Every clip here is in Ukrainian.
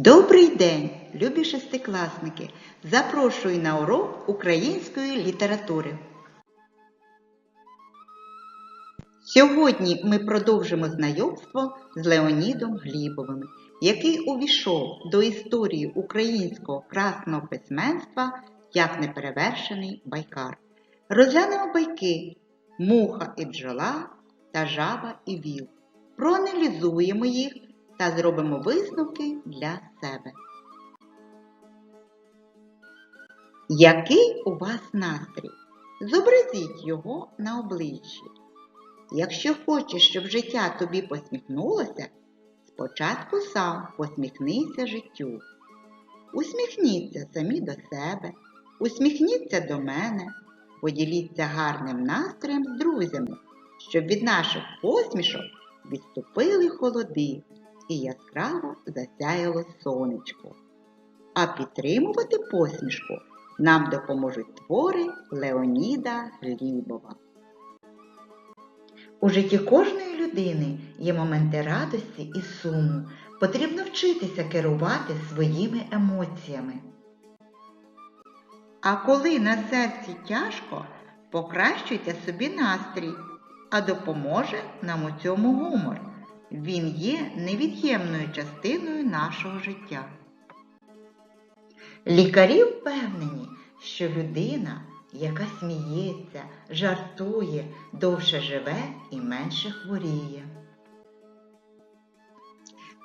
Добрий день, любі шестикласники! Запрошую на урок української літератури. Сьогодні ми продовжимо знайомство з Леонідом Глібовим, який увійшов до історії українського красного письменства як неперевершений байкар. Розглянемо байки Муха і бджола та жаба і віл. Проаналізуємо їх та зробимо висновки для себе. Який у вас настрій? Зобразіть його на обличчі. Якщо хочеш, щоб життя тобі посміхнулося, спочатку сам посміхнися життю. Усміхніться самі до себе, усміхніться до мене, поділіться гарним настроєм з друзями, щоб від наших посмішок відступили холоди і яскраво засяяло сонечко. А підтримувати посмішку нам допоможуть твори Леоніда Глібова. У житті кожної людини є моменти радості і суму. Потрібно вчитися керувати своїми емоціями. А коли на серці тяжко, покращуйте собі настрій, а допоможе нам у цьому гумор. Він є невід'ємною частиною нашого життя. Лікарі впевнені, що людина, яка сміється, жартує, довше живе і менше хворіє.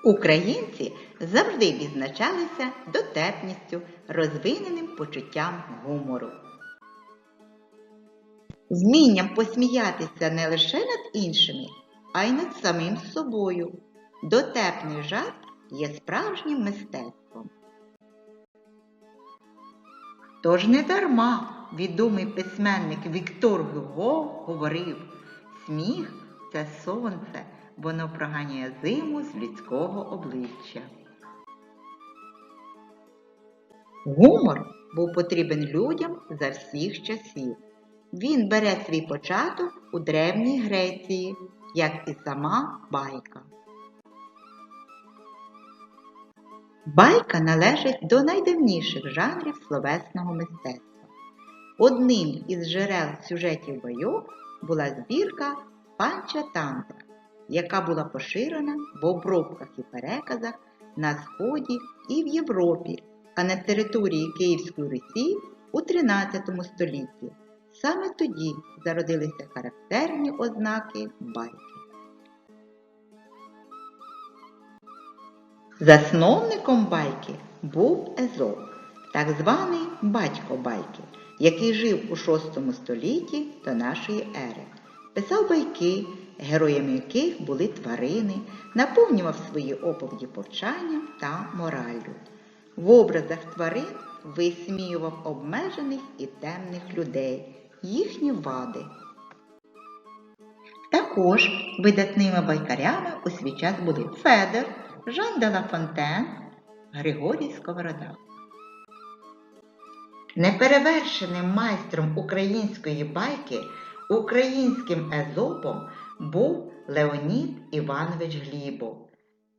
Українці завжди відзначалися дотепністю, розвиненим почуттям гумору. Вмінням посміятися не лише над іншими, а й над самим собою. Дотепний жарт є справжнім мистецтвом. Тож не дарма відомий письменник Віктор Гюго говорив сміх це сонце, воно проганяє зиму з людського обличчя. Гумор був потрібен людям за всіх часів. Він бере свій початок у Древній Греції, як і сама байка. Байка належить до найдавніших жанрів словесного мистецтва. Одним із джерел сюжетів байок була збірка Панча Тантра, яка була поширена в обробках і переказах на Сході і в Європі, а на території Київської Русі у XIII столітті. Саме тоді зародилися характерні ознаки байки. Засновником байки був Езоп, так званий батько байки, який жив у VI столітті до нашої ери. Писав байки, героями яких були тварини, наповнював свої оповіді повчанням та мораллю. В образах тварин висміював обмежених і темних людей, їхні вади. Також видатними байкарями у свій час були Федор, Жан де Ла Фонтен, Григорій Сковорода. Неперевершеним майстром української байки, українським езопом був Леонід Іванович Глібов.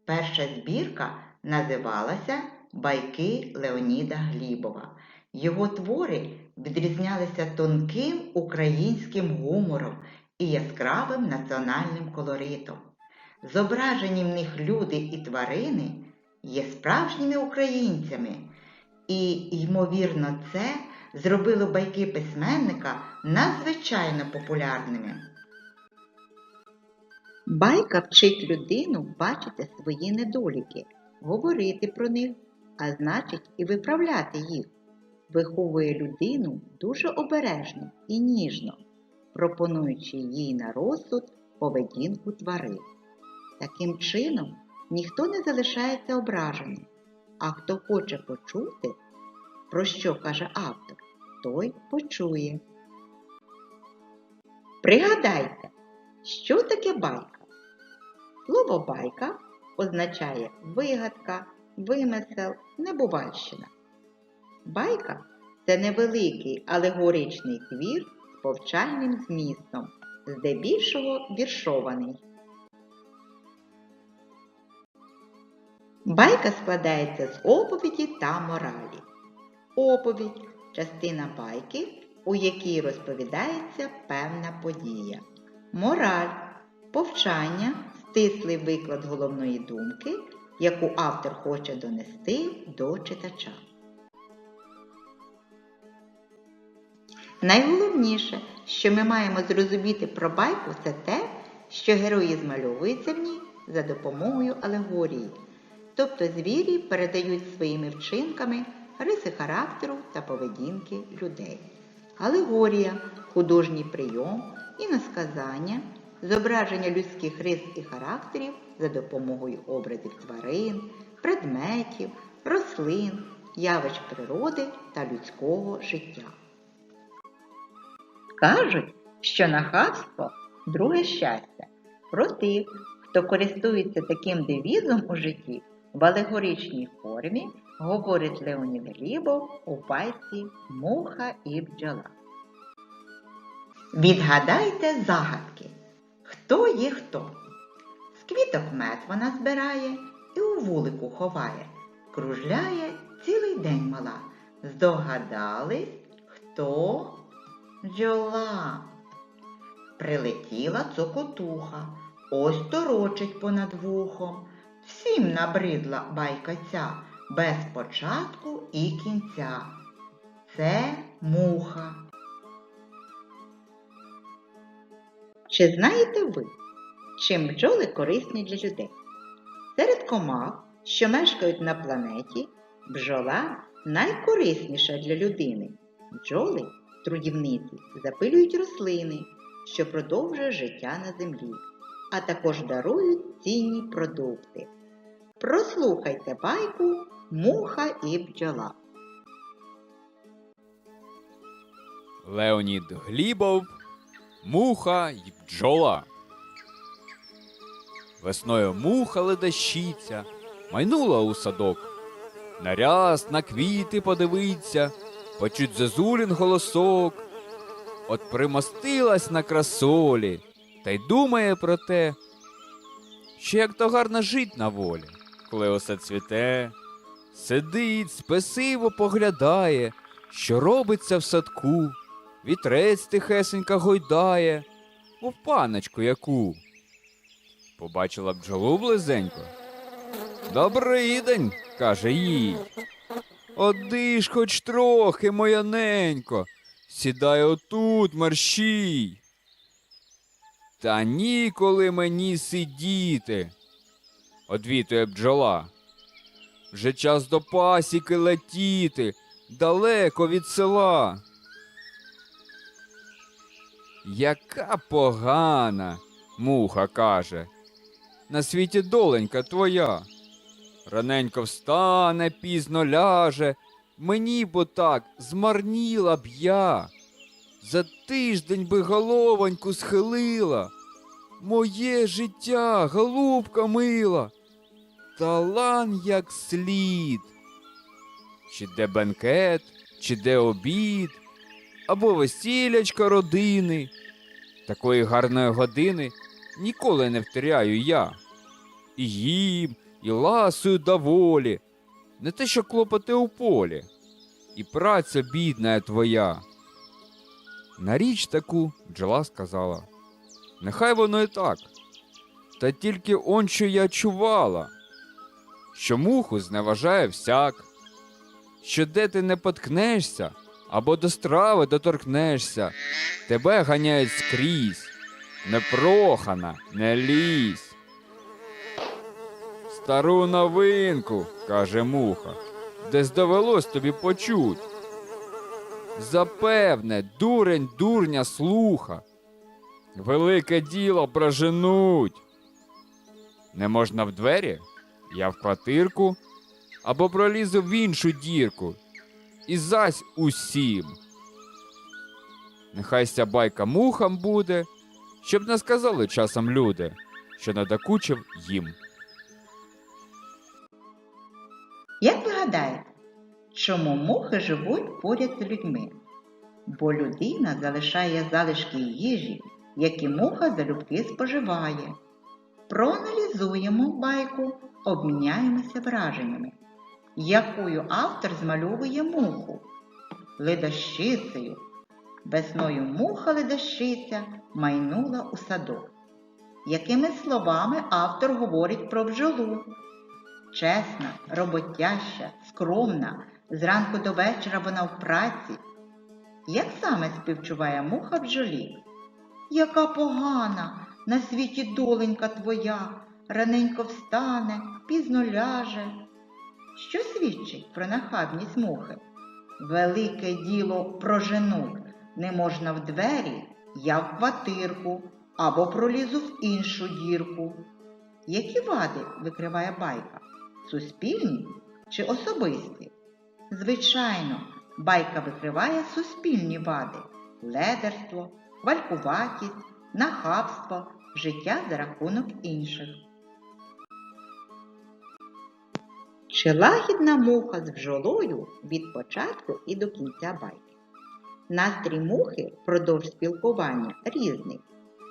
Перша збірка називалася Байки Леоніда Глібова. Його твори відрізнялися тонким українським гумором і яскравим національним колоритом. Зображені в них люди і тварини є справжніми українцями, і, ймовірно, це зробило байки письменника надзвичайно популярними. Байка вчить людину бачити свої недоліки, говорити про них, а значить і виправляти їх. Виховує людину дуже обережно і ніжно, пропонуючи їй на розсуд поведінку тварин. Таким чином, ніхто не залишається ображеним, а хто хоче почути, про що каже автор, той почує. Пригадайте, що таке байка? Слово байка означає вигадка, вимисел, небувальщина. Байка це невеликий алегоричний твір з повчальним змістом, здебільшого віршований. Байка складається з оповіді та моралі. Оповідь частина байки, у якій розповідається певна подія. Мораль повчання, стислий виклад головної думки, яку автор хоче донести до читача. Найголовніше, що ми маємо зрозуміти про байку, це те, що герої змальовуються в ній за допомогою алегорії. Тобто звірі передають своїми вчинками риси характеру та поведінки людей. Алегорія художній прийом, іносказання, зображення людських рис і характерів за допомогою образів тварин, предметів, рослин, явищ природи та людського життя. Кажуть, що нахабство друге щастя. Про тих, хто користується таким девізом у житті, в алегоричній формі говорить Леонід Глібов у байці Муха і бджола. Відгадайте загадки. Хто є хто? З квіток мед вона збирає і у вулику ховає. Кружляє цілий день мала. Здогадались, хто? Бджола. Прилетіла цокотуха, ось торочить понад вухом. Всім набридла байка ця, без початку і кінця. Це муха. Чи знаєте ви, чим бджоли корисні для людей? Серед комах, що мешкають на планеті, бджола найкорисніша для людини. Бджоли, трудівниці, запилюють рослини, що продовжує життя на землі, а також дарують цінні продукти. Прослухайте байку Муха і бджола. Леонід Глібов, муха й бджола. Весною муха ледащиця, майнула у садок. На ряст, на квіти подивиться, почуть зозулін голосок. От примостилась на красолі, та й думає про те, що як то гарно жить на волі, коли усе цвіте, сидить, спесиво поглядає, що робиться в садку, вітрець тихесенько гойдає, мов паночку яку. Побачила бджолу близенько. Добрий день, каже їй. Одиш хоч трохи, моя ненько, сідай отут, мерщій. Та ніколи мені сидіти, одвітує бджола. Вже час до пасіки летіти, далеко від села. Яка погана, муха каже. На світі доленька твоя. Раненько встане, пізно ляже, мені бо так змарніла б я. За тиждень би головоньку схилила. Моє життя, голубка мила, талан як слід. Чи де бенкет, чи де обід, або весілячка родини. Такої гарної години ніколи не втеряю я. І їм, і ласую доволі, не те, що клопоти у полі, і праця бідна твоя. На річ таку бджола сказала. Нехай воно і так. Та тільки он що я чувала, що муху зневажає всяк, що де ти не поткнешся або до страви доторкнешся, тебе ганяють скрізь, непрохана, не лізь. Стару новинку, каже муха, десь довелось тобі почуть. Запевне, дурень дурня слуха. Велике діло проженуть. Не можна в двері, я в квартирку, або пролізу в іншу дірку. І зась усім. Нехай ся байка мухам буде, щоб не сказали часом люди, що надокучив їм. Чому мухи живуть поряд з людьми? Бо людина залишає залишки їжі, які муха залюбки споживає. Проаналізуємо байку, обміняємося враженнями. Якою автор змальовує муху? Ледощицею. Весною муха ледощиця майнула у садок. Якими словами автор говорить про бджолу? Чесна, роботяща, скромна, зранку до вечора вона в праці. Як саме співчуває муха бджолі? Яка погана на світі доленька твоя, раненько встане, пізно ляже. Що свідчить про нахабність мухи? Велике діло проженуть, не можна в двері, я в квартирку або пролізу в іншу дірку. Які вади викриває байка? Суспільні чи особисті? Звичайно, байка викриває суспільні вади ледерство, валькуватість, нахабство, життя за рахунок інших. Чи лагідна муха з бджолою від початку і до кінця байки? Настрій мухи впродовж спілкування різний.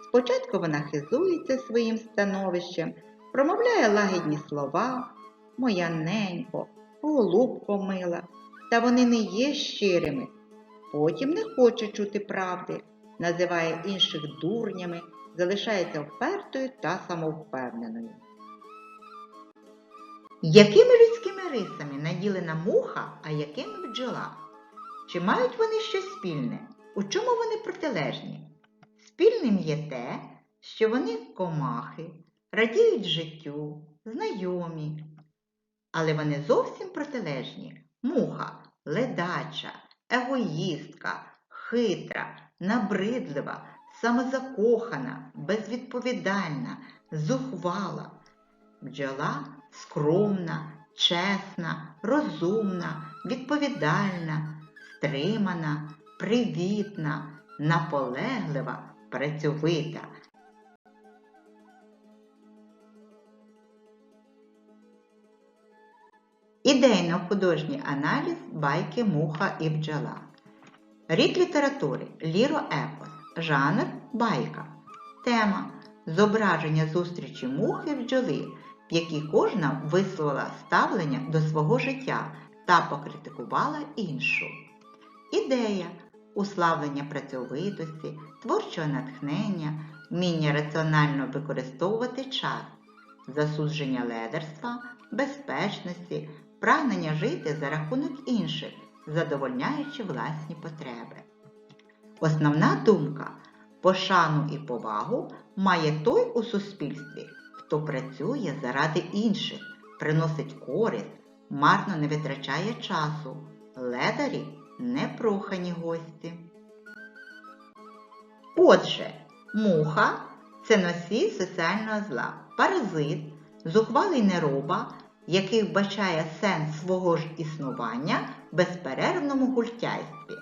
Спочатку вона хизується своїм становищем, промовляє лагідні слова, моя ненько, голубко мила, та вони не є щирими. Потім не хоче чути правди, називає інших дурнями, залишається впертою та самовпевненою. Якими людськими рисами наділена муха, а якими бджола? Чи мають вони щось спільне? У чому вони протилежні? Спільним є те, що вони комахи, радіють життю, знайомі. Але вони зовсім протилежні. Муха ледача, егоїстка, хитра, набридлива, самозакохана, безвідповідальна, зухвала. Бджола скромна, чесна, розумна, відповідальна, стримана, привітна, наполеглива, працьовита. Ідейно-художній аналіз байки Муха і бджола. Рід літератури ліроепос. Жанр байка. Тема зображення зустрічі мухи бджоли, в якій кожна висловила ставлення до свого життя та покритикувала іншу. Ідея уславлення працьовитості, творчого натхнення, вміння раціонально використовувати час, засудження ледерства, безпечності, прагнення жити за рахунок інших, задовольняючи власні потреби. Основна думка пошану і повагу має той у суспільстві, хто працює заради інших, приносить користь, марно не витрачає часу, ледарі непрохані гості. Отже, муха це носій соціального зла, паразит, зухвалий нероба, який вбачає сенс свого ж існування в безперервному гультяйстві.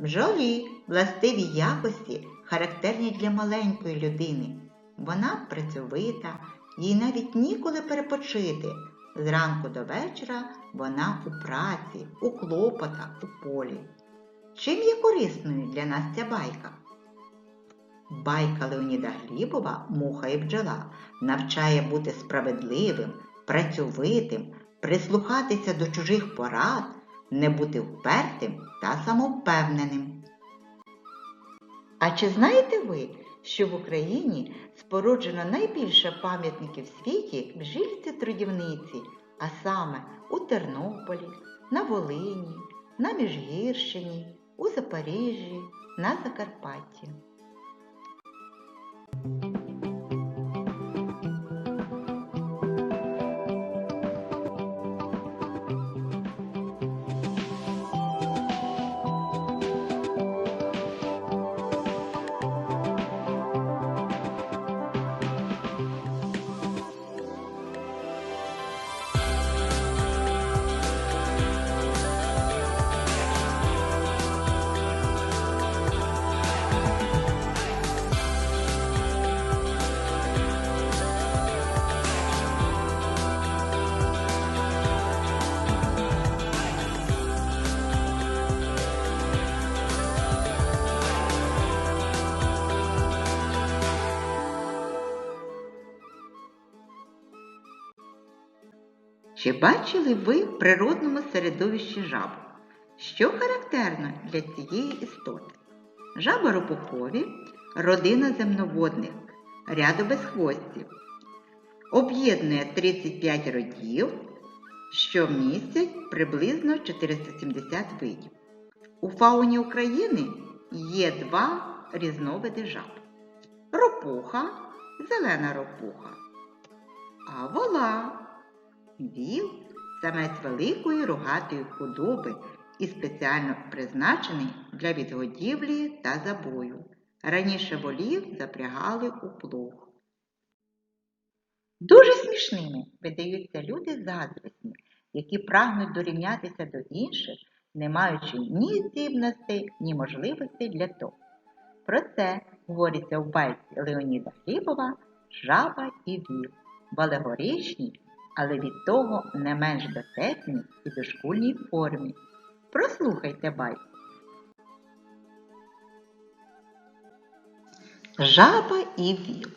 Бджолі властиві якості характерні для маленької людини. Вона працьовита, їй навіть ніколи перепочити. Зранку до вечора вона у праці, у клопотах, у полі. Чим є корисною для нас ця байка? Байка Леоніда Глібова Муха і бджола навчає бути справедливим, працьовитим, прислухатися до чужих порад, не бути впертим та самовпевненим. А чи знаєте ви, що в Україні споруджено найбільше пам'ятників в світі бжільці трудівниці, а саме у Тернополі, на Волині, на Міжгірщині, у Запоріжжі, на Закарпатті? Чи бачили ви в природному середовищі жабу? Що характерно для цієї істоти? Жаба ропухові родина земноводних, ряду безхвостів. Об'єднує 35 родів, що містять приблизно 470 видів. У фауні України є два різновиди жаб: ропуха, зелена ропуха, а вола. Віл самець великої рогатої худоби і спеціально призначений для відгодівлі та забою. Раніше волів запрягали у плуг. Дуже смішними видаються люди заздрісні, які прагнуть дорівнятися до інших, не маючи ні здібностей, ні можливостей для того. Про це говориться в байці Леоніда Глібова Жаба і віл в алегоричній, але від того не менш дотепній і дошкульній формі. Прослухайте байку. Жаба і віл.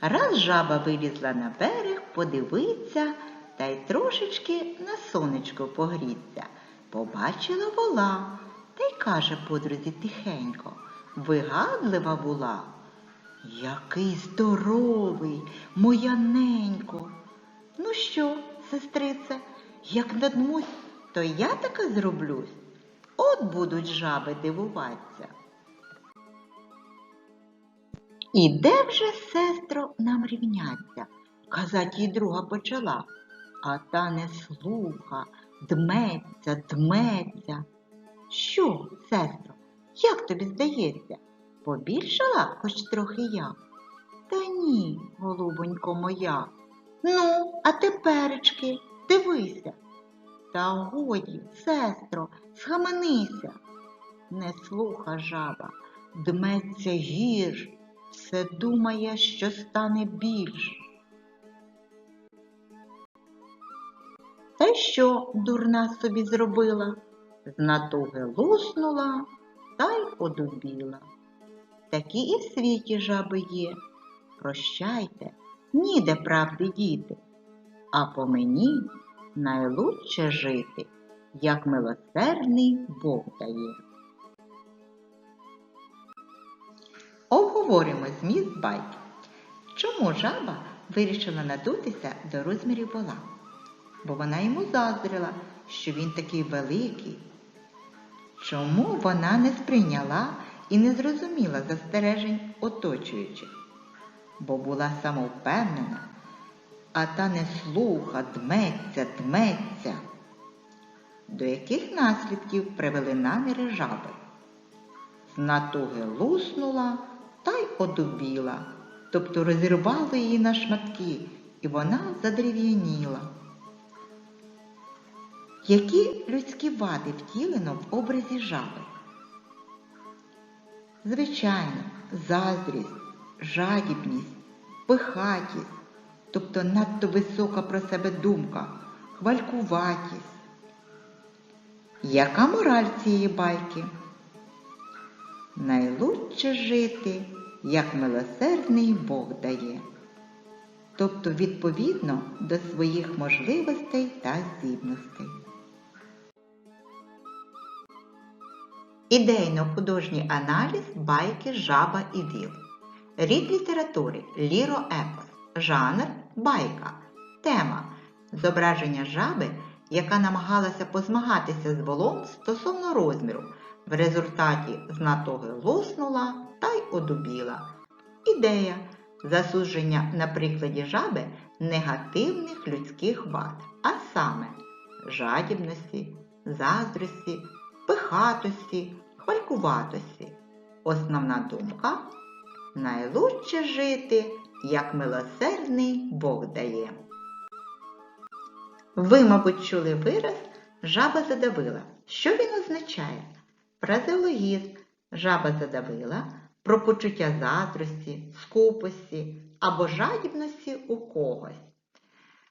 Раз жаба вилізла на берег, подивиться та й трошечки на сонечко погріться. Побачила вола та й каже подрузі тихенько, вигадлива була. Який здоровий, моя ненько. Ну що, сестрице, як надмусь, то я така зроблюсь. От будуть жаби дивуватися. І де вже, сестро, нам рівняться? Казать їй друга почала, а та не слуха, дметься, дметься. Що, сестро, як тобі здається? Побільшала хоч трохи я? Та ні, голубонько моя. Ну, а теперечки, дивися. Та годі, сестро, схаменися. Не слуха жаба, дметься гірш, все думає, що стане більш. Та й що дурна собі зробила? З натуги луснула та й одубіла. Такі і в світі жаби є. Прощайте, ніде правди діти, а по мені найлучше жити, як милосердний Бог дає. Обговоримо зміст байки. Чому жаба вирішила надутися до розмірів вола? Бо вона йому заздрила, що він такий великий. Чому вона не сприйняла і не зрозуміла застережень оточуючих? Бо була самовпевнена, а та не слуха, дметься, дметься. До яких наслідків привели наміри жаби? З натуги луснула та й одубіла, тобто розірвало її на шматки, і вона задерев'яніла. Які людські вади втілено в образі жаби? Звичайно, заздрість, жадібність, пихатість, тобто надто висока про себе думка, хвалькуватість. Яка мораль цієї байки? Найлучше жити, як милосердний Бог дає, тобто відповідно до своїх можливостей та здібностей. Ідейно-художній аналіз байки Жаба і Віл. Рід літератури ліроепос. Жанр байка. Тема зображення жаби, яка намагалася позмагатися з волом стосовно розміру. В результаті з натоги луснула та й одубіла. Ідея засудження на прикладі жаби негативних людських вад, а саме жадібності, заздрості, пихатості, хвалькуватості. Основна думка найлучше жити, як милосердний Бог дає. Ви, мабуть, чули вираз жаба задавила. Що він означає? Фразеологізм жаба задавила про почуття заздрості, скупості або жадібності у когось.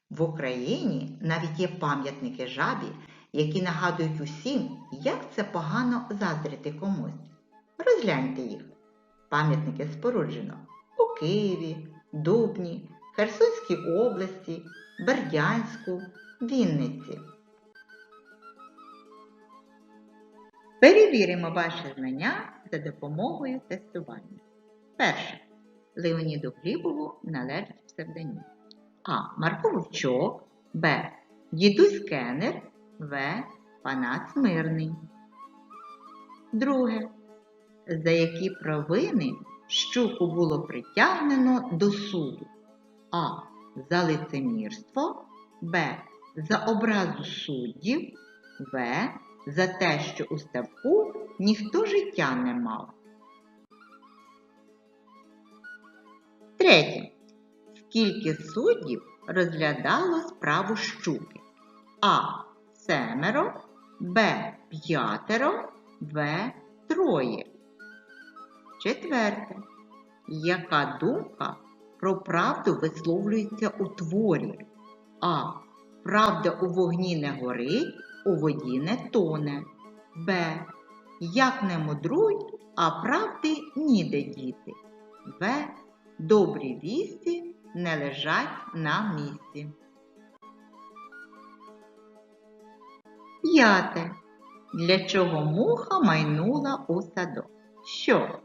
В Україні навіть є пам'ятники жабі, які нагадують усім, як це погано заздрити комусь. Розгляньте їх. Пам'ятники споруджено у Києві, Дубні, Херсонській області, Бердянську, Вінниці. Перевіримо ваші знання за допомогою тестування. Перше. Леоніду Глібову належить псевдонім. А. Марко Вовчок. Б. Дідусь Кеннер. В. Панас Мирний. Друге. За які провини щуку було притягнено до суду? А. За лицемірство. Б. За образу суддів. В. За те, що у ставку ніхто життя не мав. Третє. Скільки суддів розглядало справу щуки? А. Семеро, Б. П'ятеро, В. Троє. Четверте. Яка думка про правду висловлюється у творі? А. Правда у вогні не горить, у воді не тоне. Б. Як не мудруй, а правди ніде діти. В. Добрі вісті не лежать на місці. П'яте. Для чого муха майнула у садок? Що?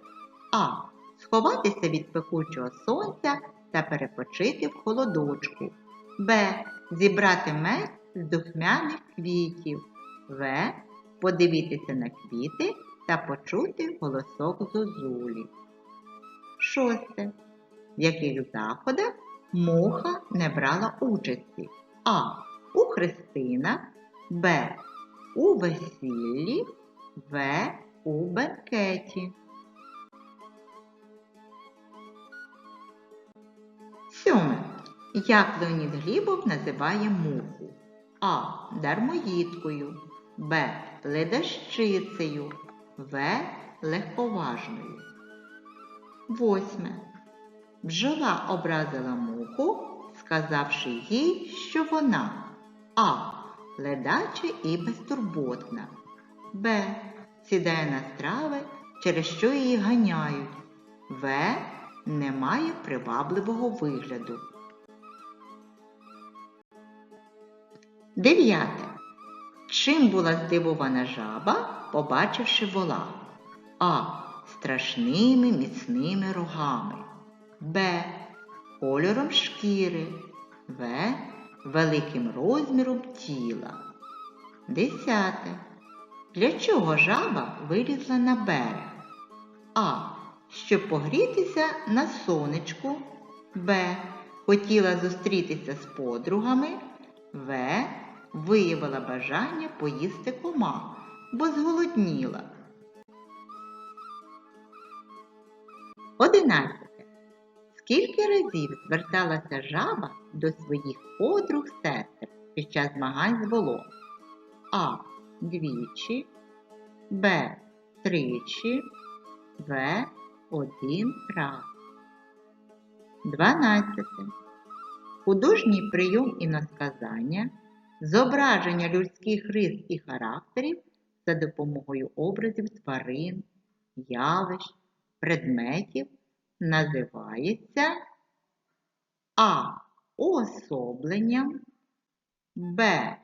А. Сховатися від пекучого сонця та перепочити в холодочку. Б. Зібрати мед з духмяних квітів. В. Подивитися на квіти та почути голосок зозулі. Шосте. В яких заходах муха не брала участі? А. У хрестинах, Б. У весіллі, В. У бенкеті. Сьоме. Як Леонід Глібов називає муху? А. Дармоїдкою, Б. Ледащицею, В. Легковажною. Восьме. Бджола образила муху, сказавши їй, що вона А. Ледача і безтурботна, Б. Сідає на страви, через що її ганяють, В. Не має привабливого вигляду. Дев'яте. Чим була здивована жаба, побачивши вола? А. Страшними міцними рогами. Б. Кольором шкіри. В. Великим розміром тіла. Десяте. Для чого жаба вилізла на берег? А. Щоб погрітися на сонечку. Б. Хотіла зустрітися з подругами. В. Виявила бажання поїсти кома, бо зголодніла. Одинадцяте. Скільки разів зверталася жаба до своїх подруг сестер під час змагань з волом? А. Двічі, Б. Тричі, В. Один раз. Дванадцяте. Художній прийом іносказання, зображення людських рис і характерів за допомогою образів тварин, явищ, предметів називається А. Уособленням, Б.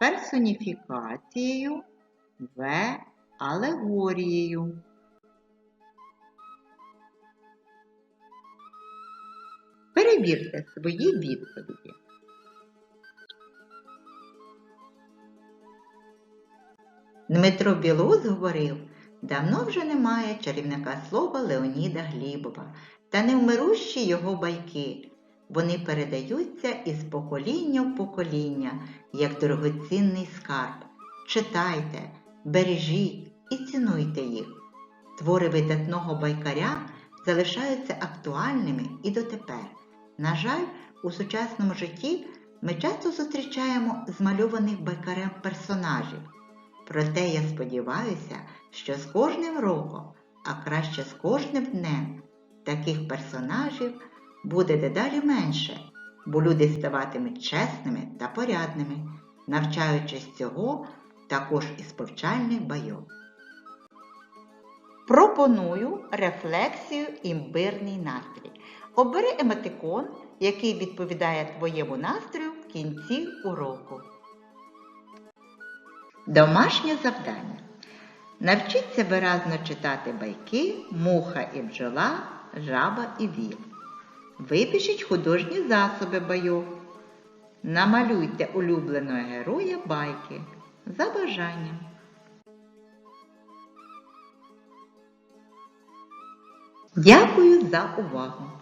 Персоніфікацією, В. Алегорією. Перевірте свої відповіді. Дмитро Білоус говорив, давно вже немає чарівника слова Леоніда Глібова та невмирущі його байки. Вони передаються із покоління в покоління, як дорогоцінний скарб. Читайте, бережіть і цінуйте їх. Твори видатного байкаря залишаються актуальними і дотепер. На жаль, у сучасному житті ми часто зустрічаємо змальованих байкарем персонажів. Проте я сподіваюся, що з кожним роком, а краще з кожним днем, таких персонажів буде дедалі менше, бо люди ставатимуть чесними та порядними, навчаючись цього також із повчальних байок. Пропоную рефлексію імбирний настрій. Обери емотикон, який відповідає твоєму настрою в кінці уроку. Домашнє завдання. Навчіться виразно читати байки Муха і бджола, жаба і віл. Випишіть художні засоби байок. Намалюйте улюбленого героя байки за бажанням. Дякую за увагу!